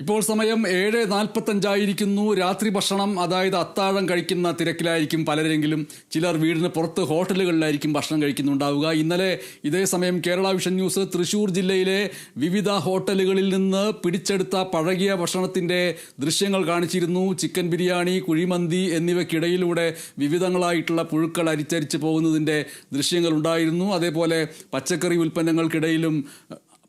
ഇപ്പോൾ സമയം ഏഴ് നാൽപ്പത്തഞ്ചായിരിക്കുന്നു. രാത്രി ഭക്ഷണം അതായത് അത്താഴം കഴിക്കുന്ന തിരക്കിലായിരിക്കും പലരെങ്കിലും. ചിലർ വീടിന് പുറത്ത് ഹോട്ടലുകളിലായിരിക്കും ഭക്ഷണം കഴിക്കുന്നുണ്ടാവുക. ഇന്നലെ ഇതേ സമയം കേരള വിഷൻ ന്യൂസ് തൃശൂർ ജില്ലയിലെ വിവിധ ഹോട്ടലുകളിൽ നിന്ന് പിടിച്ചെടുത്ത പഴകിയ ഭക്ഷണത്തിന്റെ ദൃശ്യങ്ങൾ കാണിച്ചിരുന്നു. ചിക്കൻ ബിരിയാണി കുഴിമന്തി എന്നിവയ്ക്കിടയിലൂടെ വിവിധങ്ങളായിട്ടുള്ള പുഴുക്കൾ അരിച്ചരിച്ച് പോകുന്നതിന്റെ ദൃശ്യങ്ങൾ ഉണ്ടായിരുന്നു. അതേപോലെ പച്ചക്കറി ഉൽപ്പന്നങ്ങൾക്കിടയിലും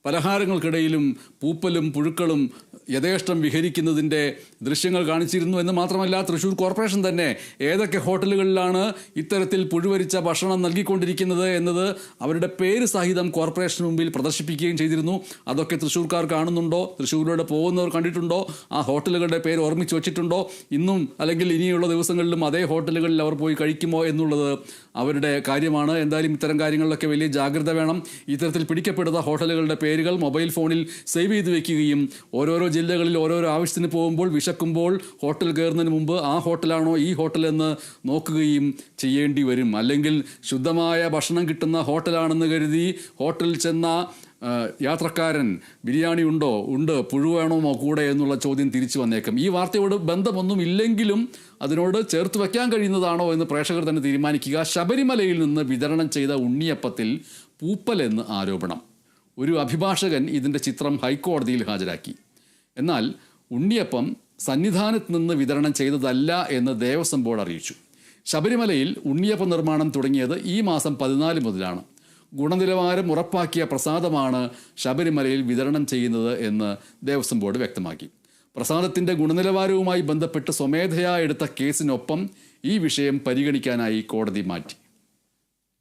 പലഹാരങ്ങൾക്കിടയിലും പൂപ്പലും പുഴുക്കളും യഥേഷ്ടം വിഹരിക്കുന്നതിന്റെ ദൃശ്യങ്ങൾ കാണിച്ചിരുന്നു എന്ന് മാത്രമല്ല തൃശ്ശൂർ കോർപ്പറേഷൻ തന്നെ ഏതൊക്കെ ഹോട്ടലുകളിലാണ് ഇത്തരത്തിൽ പുഴുവരിച്ച ഭക്ഷണം നൽകിക്കൊണ്ടിരിക്കുന്നത് എന്നത് അവരുടെ പേര് സഹിതം കോർപ്പറേഷന് മുമ്പിൽ പ്രദർശിപ്പിക്കുകയും ചെയ്തിരുന്നു. അതൊക്കെ തൃശ്ശൂർക്കാർ കാണുന്നുണ്ടോ? തൃശ്ശൂരിലൂടെ പോകുന്നവർ കണ്ടിട്ടുണ്ടോ? ആ ഹോട്ടലുകളുടെ പേര് ഓർമ്മിച്ച് വച്ചിട്ടുണ്ടോ? ഇന്നും അല്ലെങ്കിൽ ഇനിയുള്ള ദിവസങ്ങളിലും അതേ ഹോട്ടലുകളിൽ അവർ പോയി കഴിക്കുമോ എന്നുള്ളത് അവരുടെ കാര്യമാണ്. എന്തായാലും ഇത്തരം കാര്യങ്ങളിലൊക്കെ വലിയ ജാഗ്രത വേണം. ഇത്തരത്തിൽ പിടിക്കപ്പെടുന്ന ഹോട്ടലുകളുടെ പേരുകൾ മൊബൈൽ ഫോണിൽ സേവ് ചെയ്ത് വെക്കുകയും ഓരോരോ ജില്ലകളിൽ ഓരോരോ ആവശ്യത്തിന് പോകുമ്പോൾ വിശക്കുമ്പോൾ ഹോട്ടൽ കയറുന്നതിന് മുമ്പ് ആ ഹോട്ടലാണോ ഈ ഹോട്ടൽ എന്ന് നോക്കുകയും ചെയ്യേണ്ടി വരും. അല്ലെങ്കിൽ ശുദ്ധമായ ഭക്ഷണം കിട്ടുന്ന ഹോട്ടലാണെന്ന് കരുതി ഹോട്ടലിൽ ചെന്ന യാത്രക്കാരൻ ബിരിയാണി ഉണ്ടോ? ഉണ്ട്. പുഴുവേണോ കൂടെ എന്നുള്ള ചോദ്യം തിരിച്ചു വന്നേക്കും. ഈ വാർത്തയോട് ബന്ധമൊന്നും ഇല്ലെങ്കിലും അതിനോട് ചേർത്ത് വയ്ക്കാൻ കഴിയുന്നതാണോ എന്ന് പ്രേക്ഷകർ തന്നെ തീരുമാനിക്കുക. ശബരിമലയിൽ നിന്ന് വിതരണം ചെയ്ത ഉണ്ണിയപ്പത്തിൽ പൂപ്പൽ എന്ന് ആരോപണം. ഒരു അഭിഭാഷകൻ ഇതിന്റെ ചിത്രം ഹൈക്കോടതിയിൽ ഹാജരാക്കി. എന്നാൽ ഉണ്ണിയപ്പം സന്നിധാനത്ത് നിന്ന് വിതരണം ചെയ്തതല്ല എന്ന് ദേവസ്വം ബോർഡ് അറിയിച്ചു. ശബരിമലയിൽ ഉണ്ണിയപ്പ നിർമ്മാണം തുടങ്ങിയത് ഈ മാസം പതിനാല് മുതലാണ്. ഗുണനിലവാരം ഉറപ്പാക്കിയ പ്രസാദമാണ് ശബരിമലയിൽ വിതരണം ചെയ്യുന്നത് എന്ന് ദേവസ്വം ബോർഡ് വ്യക്തമാക്കി. പ്രസാദത്തിന്റെ ഗുണനിലവാരവുമായി ബന്ധപ്പെട്ട് സ്വമേധയാ എടുത്ത കേസിനൊപ്പം ഈ വിഷയം പരിഗണിക്കാനായി കോടതി മാറ്റി.